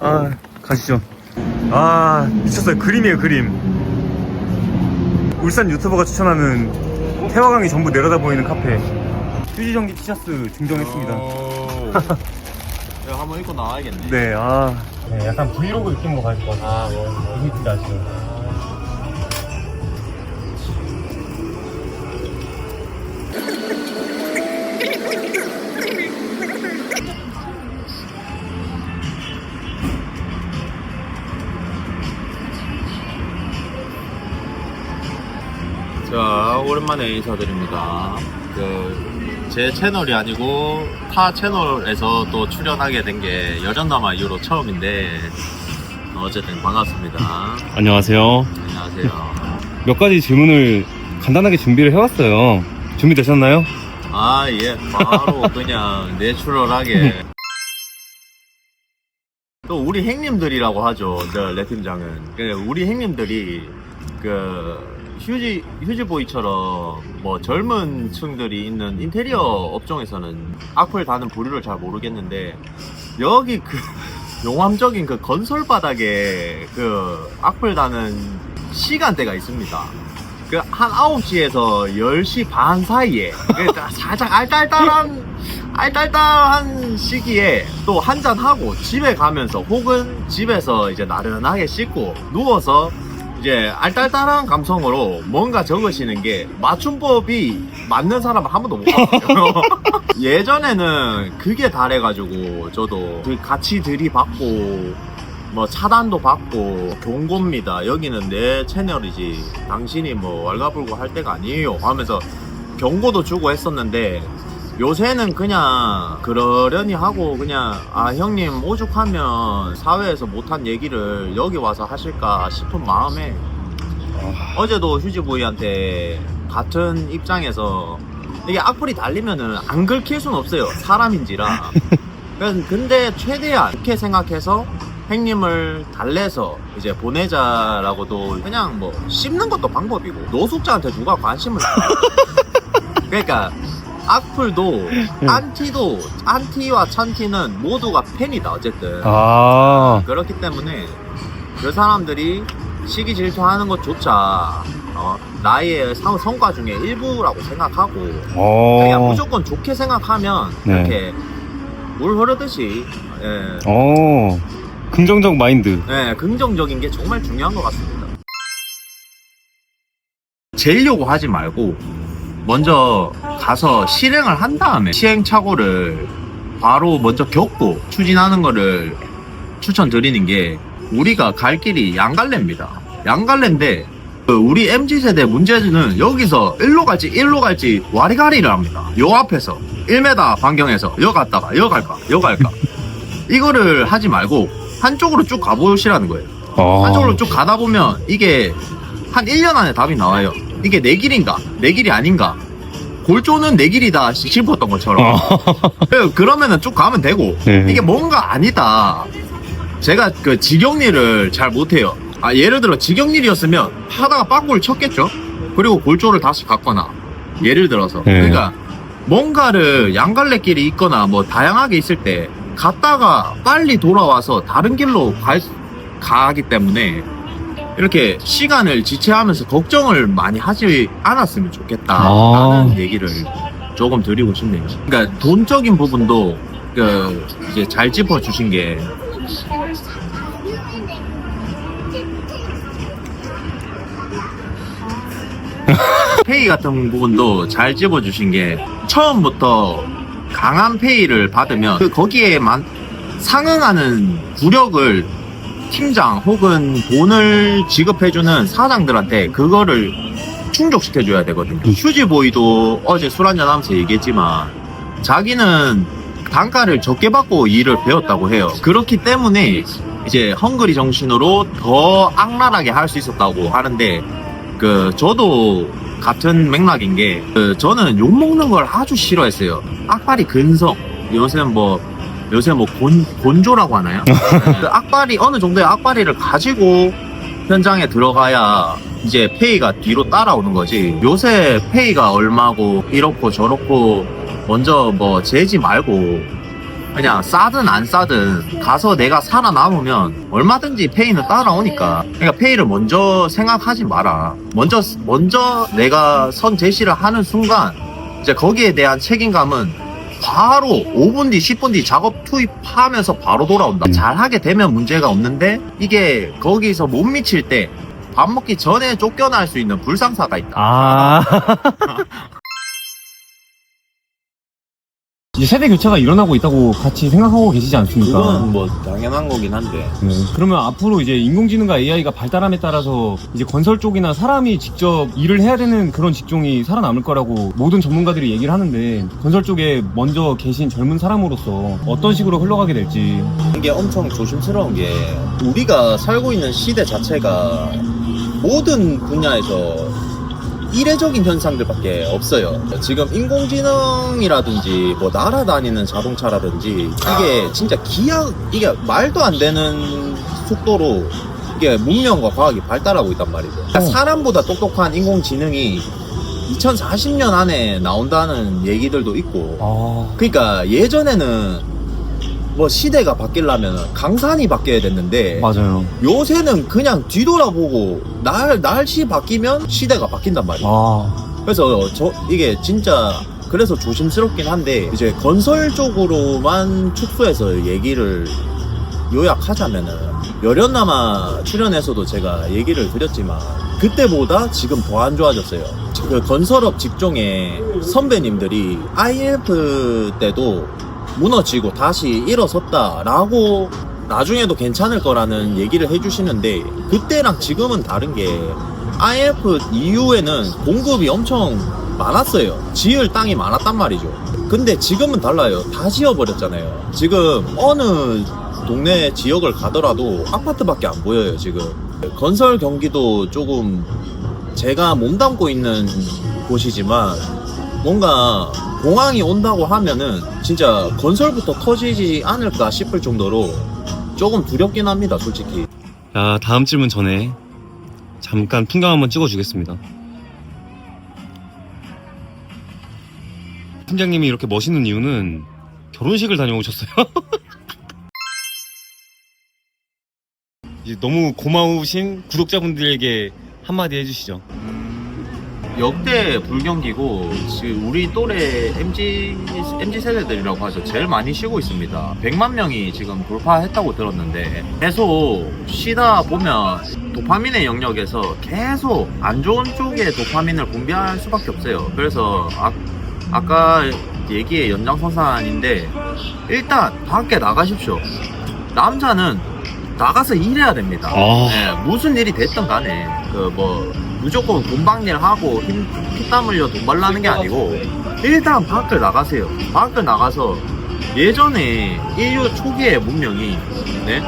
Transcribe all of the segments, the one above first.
아 가시죠 아 미쳤어요 그림이에요 그림 울산 유튜버가 추천하는 태화강이 전부 내려다 보이는 카페 휴지전기 티셔츠 증정했습니다 오. 내가 한번 입고 나와야겠네. 네, 아. 네, 약간 브이로그 느낌으로 가질 것 같아요. 아, 뭐, 너무 이쁘다, 지금. 오랜만에 인사드립니다. 그, 제 채널이 아니고, 타 채널에서 또 출연하게 된 게 여전남아 이후로 처음인데, 어쨌든 반갑습니다. 안녕하세요. 안녕하세요. 몇 가지 질문을 간단하게 준비를 해왔어요. 준비되셨나요? 아, 예. 바로 그냥 내추럴하게. 또 우리 행님들이라고 하죠. 저 레팀장은. 그 우리 행님들이 그 휴지 휴지보이처럼 뭐 젊은 층들이 있는 인테리어 업종에서는 악플 다는 부류를 잘 모르겠는데 여기 그 용암적인 그 건설 바닥에 그 악플 다는 시간대가 있습니다. 그 한 9시에서 10시 반 사이에 그 살짝 알딸딸한 알딸딸한 시기에 또 한잔 하고 집에 가면서 혹은 집에서 이제 나른하게 씻고 누워서 이제 알딸딸한 감성으로 뭔가 적으시는 게 맞춤법이 맞는 사람은 한 번도 못 봤어요. 예전에는 그게 달해가지고 저도 그 같이 들이받고 뭐 차단도 받고 경고입니다. 여기는 내 채널이지. 당신이 뭐 왈가불고 할 때가 아니에요. 하면서 경고도 주고 했었는데 요새는 그냥 그러려니 하고 그냥 아 형님 오죽하면 사회에서 못한 얘기를 여기 와서 하실까 싶은 마음에 어제도 휴지보이한테 같은 입장에서 이게 악플이 달리면은 안 긁힐 수는 없어요. 사람인지라. 근데 최대한 이렇게 생각해서 행님을 달래서 이제 보내자라고도 그냥 뭐 씹는 것도 방법이고 노숙자한테 누가 관심을 그러니까 악플도 안티도 안티와 찬티는 모두가 팬이다 어쨌든 아. 그렇기 때문에 그 사람들이 시기 질투하는 것조차 어, 나의 상- 성과 중에 일부라고 생각하고 어. 그냥 무조건 좋게 생각하면 네. 이렇게 물 흐르듯이 예, 어. 긍정적 마인드. 네, 긍정적인 게 정말 중요한 것 같습니다. 재려고 하지 말고 먼저 가서 실행을 한 다음에 시행착오를 바로 먼저 겪고 추진하는 거를 추천드리는 게 우리가 갈 길이 양갈래입니다. 양갈래인데 그 우리 MZ세대 문제는 여기서 일로 갈지 일로 갈지 와리가리를 합니다. 요 앞에서 1m 반경에서 여 갔다가 여 갈까 여 갈까 이거를 하지 말고 한쪽으로 쭉 가보시라는 거예요. 어. 한쪽으로 쭉 가다 보면 이게 한 1년 안에 답이 나와요. 이게 내 길인가? 내 길이 아닌가? 골조는 내 길이다 싶었던 것처럼. 어. 그- 그러면은 쭉 가면 되고 네. 이게 뭔가 아니다. 제가 그 직영리를 잘 못해요. 아 예를 들어 직영리였으면 하다가 빠꾸를 쳤겠죠. 그리고 골조를 다시 갔거나 예를 들어서 네. 그러니까 뭔가를 양갈래길이 있거나 뭐 다양하게 있을 때 갔다가 빨리 돌아와서 다른 길로 갈, 가기 때문에 이렇게 시간을 지체하면서 걱정을 많이 하지 않았으면 좋겠다라는 아. 얘기를 조금 드리고 싶네요. 그러니까 돈적인 부분도 그 이제 잘 짚어 주신 게 페이 같은 부분도 잘 짚어 주신 게 처음부터 강한 페이를 받으면 그 거기에만 상응하는 구력을 팀장 혹은 돈을 지급해주는 사장들한테 그거를 충족시켜줘야 되거든요. 휴지보이도 어제 술 한잔 하면서 얘기했지만 자기는 단가를 적게 받고 일을 배웠다고 해요. 그렇기 때문에 이제 헝그리 정신으로 더 악랄하게 할 수 있었다고 하는데 그 저도 같은 맥락인 게 그 저는 욕 먹는 걸 아주 싫어했어요. 악발이 근성 요새는 뭐 요새 뭐 곤, 곤조라고 하나요? 그 악발이 어느 정도의 악발이를 가지고 현장에 들어가야 이제 페이가 뒤로 따라오는 거지. 요새 페이가 얼마고 이렇고 저렇고 먼저 뭐 재지 말고 그냥 싸든 안 싸든 가서 내가 살아남으면 얼마든지 페이는 따라오니까 그러니까 페이를 먼저 생각하지 마라 먼저 먼저 내가 선 제시를 하는 순간 이제 거기에 대한 책임감은 바로 5분 뒤 10분 뒤 작업 투입하면서 바로 돌아온다 음. 잘하게 되면 문제가 없는데 이게 거기서 못 미칠 때 밥 먹기 전에 쫓겨날 수 있는 불상사가 있다 아. 이제 세대 교체가 일어나고 있다고 같이 생각하고 계시지 않습니까? 그건 뭐 당연한 거긴 한데 네. 그러면 앞으로 이제 인공지능과 AI가 발달함에 따라서 이제 건설 쪽이나 사람이 직접 일을 해야 되는 그런 직종이 살아남을 거라고 모든 전문가들이 얘기를 하는데 건설 쪽에 먼저 계신 젊은 사람으로서 어떤 식으로 흘러가게 될지 이게 엄청 조심스러운 게 우리가 살고 있는 시대 자체가 모든 분야에서 이례적인 현상들밖에 없어요. 지금 인공지능이라든지 뭐 날아다니는 자동차라든지 이게 진짜 기하 이게 말도 안 되는 속도로 이게 문명과 과학이 발달하고 있단 말이죠. 그러니까 어. 사람보다 똑똑한 인공지능이 2040년 안에 나온다는 얘기들도 있고 아 그러니까 예전에는 뭐 시대가 바뀌려면 강산이 바뀌어야 됐는데 맞아요 요새는 그냥 뒤돌아보고 날 날씨 바뀌면 시대가 바뀐단 말이에요. 아 그래서 저 이게 진짜 그래서 조심스럽긴 한데 이제 건설 쪽으로만 축소해서 얘기를 요약하자면은 열연남아 출연에서도 제가 얘기를 드렸지만 그때보다 지금 더 안 좋아졌어요. 그 건설업 직종의 선배님들이 IF 때도 무너지고 다시 일어섰다라고 나중에도 괜찮을 거라는 얘기를 해주시는데 그때랑 지금은 다른 게 IF 이후에는 공급이 엄청 많았어요. 지을 땅이 많았단 말이죠. 근데 지금은 달라요. 다 지어버렸잖아요. 지금 어느 동네 지역을 가더라도 아파트밖에 안 보여요, 지금. 건설 경기도 조금 제가 몸담고 있는 곳이지만 뭔가 공항이 온다고 하면은 진짜 건설부터 터지지 않을까 싶을 정도로 조금 두렵긴 합니다, 솔직히. 자, 다음 질문 전에 잠깐 풍경 한번 찍어주겠습니다. 팀장님이 이렇게 멋있는 이유는 결혼식을 다녀오셨어요. 너무 고마우신 구독자분들에게 한마디 해주시죠. 역대 불경기고 지금 우리 또래 MG MG 세대들이라고 하죠. 제일 많이 쉬고 있습니다. 100만 명이 지금 돌파했다고 들었는데 계속 쉬다 보면 도파민의 영역에서 계속 안 좋은 쪽의 도파민을 분비할 수밖에 없어요. 그래서 아, 아까 얘기의 연장선상인데 일단 밖에 나가십시오. 남자는 나가서 일해야 됩니다. 아. 네, 무슨 일이 됐든 간에 그뭐 무조건 돈방일 하고 힘, 피땀 흘려 돈 벌라는 게 아니고 일단 밖을 나가세요. 밖을 나가서 예전에 인류 초기의 문명이 네?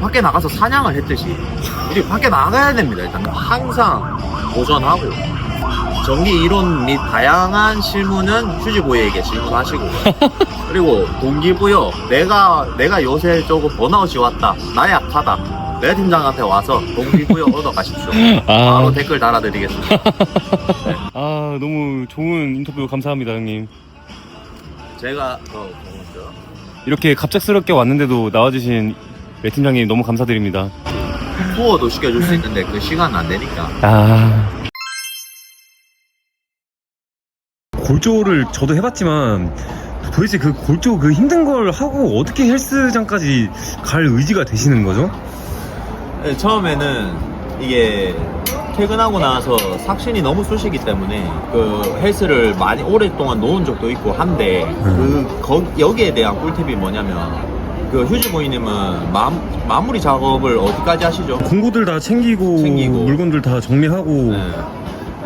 밖에 나가서 사냥을 했듯이 우리 밖에 나가야 됩니다. 일단 항상 도전하고 전기 이론 및 다양한 실무는 휴지보이에게 질문하시고 그리고 동기부여 내가 내가 요새 조금 번아웃이 왔다 나 약하다 내 팀장한테 와서 동기부여 얻어 가십시오 바로 댓글 달아드리겠습니다 아, 너무 좋은 인터뷰 감사합니다, 형님. 제가 더 고맙죠 이렇게 갑작스럽게 왔는데도 나와주신 매 팀장님 너무 감사드립니다. 투어도 시켜줄 수 있는데 그 시간 안 되니까 아. 골조를 저도 해봤지만 도대체 그 골조 그 힘든 걸 하고 어떻게 헬스장까지 갈 의지가 되시는 거죠? 네, 처음에는 이게 퇴근하고 나서 삭신이 너무 쑤시기 때문에 그 헬스를 많이 오랫동안 놓은 적도 있고 한데 그 거- 여기에 대한 꿀팁이 뭐냐면 그 휴지 보이님은 마, 마무리 작업을 어디까지 하시죠? 공구들 다 챙기고, 챙기고. 물건들 다 정리하고 네.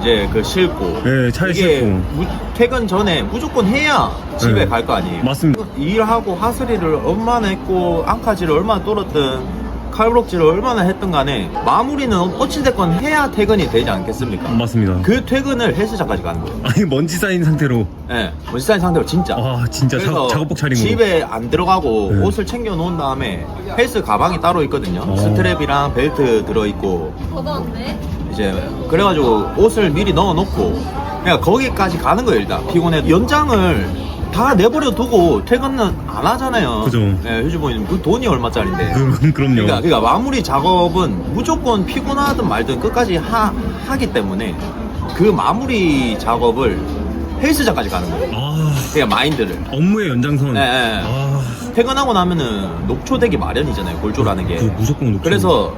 이제 그 싣고 네, 차에 이게 싣고 무- 퇴근 전에 무조건 해야 집에 네. 갈 거 아니에요. 맞습니다. 일하고 하스리를 얼마나 했고 앙카지를 얼마나 떨었든 칼브럭지를 얼마나 했든 간에 마무리는 어찌됐건 해야 퇴근이 되지 않겠습니까? 맞습니다. 그 퇴근을 헬스장까지 가는 거예요. 아니 먼지 쌓인 상태로 예, 원시사인 상태로 진짜. 아 진짜 작, 그래서 작 업복 차림으로 집에 안 들어가고 네. 옷을 챙겨 놓은 다음에 헬스 가방이 따로 있거든요. 어. 스트랩이랑 벨트 들어 있고 걷어왔네. 이제 그래가지고 옷을 미리 넣어 놓고 그냥 거기까지 가는 거예요 일단 피곤해 연장을 다 내버려 두고 퇴근은 안 하잖아요. 그죠. 네, 휴지보이는 그 돈이 얼마짜린데. 그럼, 그럼요. 그러니까, 그러니까 마무리 작업은 무조건 피곤하든 말든 끝까지 하, 하기 때문에 그 마무리 작업을 헬스장까지 가는 거예요. 아, 그러니까 마인드를. 업무의 연장선. 네, 네. 아, 퇴근하고 나면은 녹초되기 마련이잖아요. 골조라는 게. 그 무조건 높죠. 그래서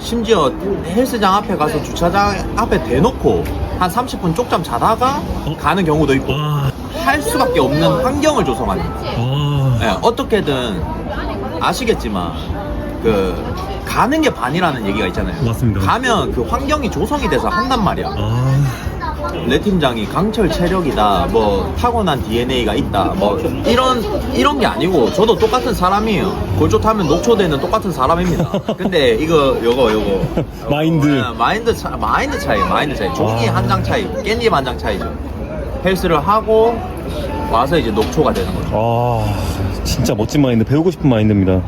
심지어 헬스장 앞에 가서 주차장 앞에 대놓고 한 30분 쪽잠 자다가 어? 가는 경우도 있고 아, 할 수밖에 없는 환경을 조성하는. 아, 예, 어떻게든 아시겠지만 그 가는 게 반이라는 얘기가 있잖아요. 맞습니다. 가면 그 환경이 조성이 돼서 한단 말이야. 아, 레 팀장이 강철 체력이다, 뭐 타고난 DNA가 있다, 뭐 이런 이런 게 아니고 저도 똑같은 사람이에요. 골조 타면 녹초되는 똑같은 사람입니다. 근데 이거 요거 요거 마인드. 어, 마인드 차 마인드 차이 마인드 차이 종이 아. 한장 차이 깻잎 한 장 차이죠. 헬스를 하고 와서 이제 녹초가 되는 거죠. 아, 진짜 멋진 마인드, 배우고 싶은 마인드입니다.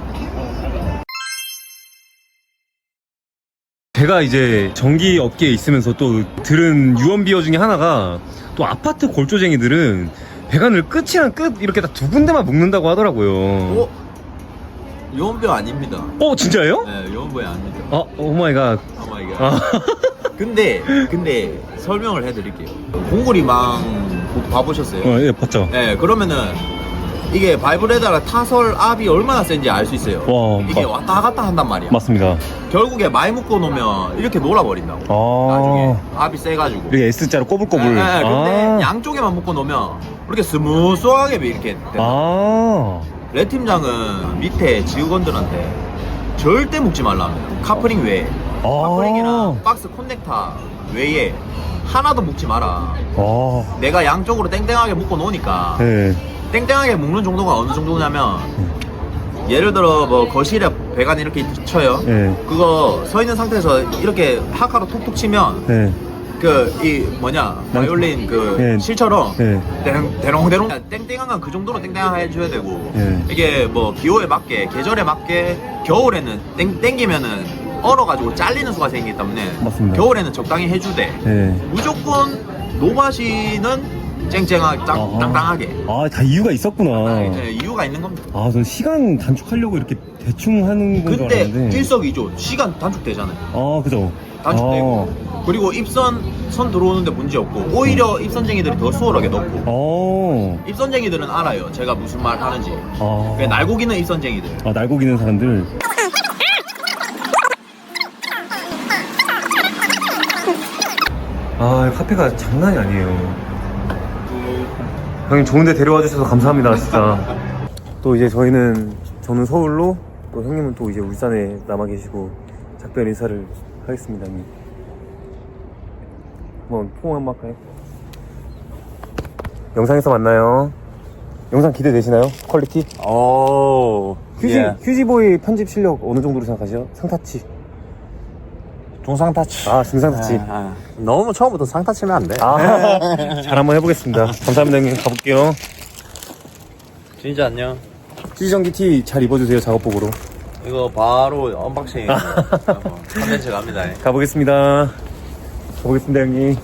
제가 이제 전기 업계에 있으면서 또 들은 유언비어 중에 하나가 또 아파트 골조쟁이들은 배관을 끝이랑 끝 이렇게 다 두 군데만 묶는다고 하더라고요. 어? 요원병 아닙니다. 어, 진짜예요? 네, 요원병 아닙니다. 아, 오마이갓. 오 마이 갓. 아, 근데 근데 설명을 해드릴게요. 공구리망 봐보셨어요? 어, 예, 봤죠? 네, 그러면은 이게 바이브레다가 타설 압이 얼마나 센지 알 수 있어요. 와, 이게 마- 왔다 갔다 한단 말이야. 맞습니다. 결국에 많이 묶어 놓으면 이렇게 놀아 버린다고. 나중에 아, 압이 세 가지고. 이렇게 S자로 꼬불꼬불. 네, 네, 근데 아, 양쪽에만 묶어 놓으면 이렇게 스무스하게 이렇게 돼. 아, 레 팀장은 밑에 직원들한테 절대 묶지 말라 합니다. 카프링 외에. 아. 카프링이랑 박스 콘넥터 외에 하나도 묶지 마라. 아, 내가 양쪽으로 땡땡하게 묶어 놓으니까 네. 땡땡하게 묶는 정도가 어느 정도냐면 예를 들어 뭐 거실에 배관 이렇게 쳐요. 네. 그거 서 있는 상태에서 이렇게 하카로 톡톡 치면 네. 그이 뭐냐 바이올린 그 네. 실처럼 네. 대롱 대롱 대롱 땡땡한 건 그 정도로 땡땡하게 해줘야 되고 네. 이게 뭐 기호에 맞게 계절에 맞게 겨울에는 땡 땡기면은 얼어가지고 잘리는 수가 생기기 때문에 맞습니다. 겨울에는 적당히 해주되 네. 무조건 노바시는 쨍쨍하게 짱, 아. 땅땅하게 아, 다 이유가 있었구나. 아, 이제 이유가 있는 겁니다. 아, 전 시간 단축하려고 이렇게 대충 하는 건줄 근데 알았는데. 일석이조 시간 단축되잖아요. 아, 그죠. 단축되고 그리고 입선 선 들어오는데 문제 없고 오히려 입선쟁이들이 더 수월하게 넣고 어. 입선쟁이들은 알아요. 제가 무슨 말 하는지. 어. 그 날고기는 입선쟁이들. 아, 날고 기는 사람들. 아, 카페가 장난이 아니에요. 형님 좋은데 데려와 주셔서 감사합니다, 진짜. 또 이제 저희는, 저는 서울로, 또 형님은 또 이제 울산에 남아 계시고, 작별 인사를 하겠습니다, 형님. 한번 포옹 한번 할까요? 영상에서 만나요. 영상 기대되시나요? 퀄리티? 오. 휴지, 휴지보이 편집 실력 어느 정도로 생각하세요? 상타치. 중상타치. 아, 중상타치. 너무 처음부터 상타치면 안 돼. 아, 잘 한번 해보겠습니다. 감사합니다, 형님. 가볼게요. 진짜 안녕. 휴지전기 티 잘 입어주세요, 작업복으로. 이거 바로 언박싱 컨텐츠 갑니다. 가보겠습니다. 가보겠습니다, 형님.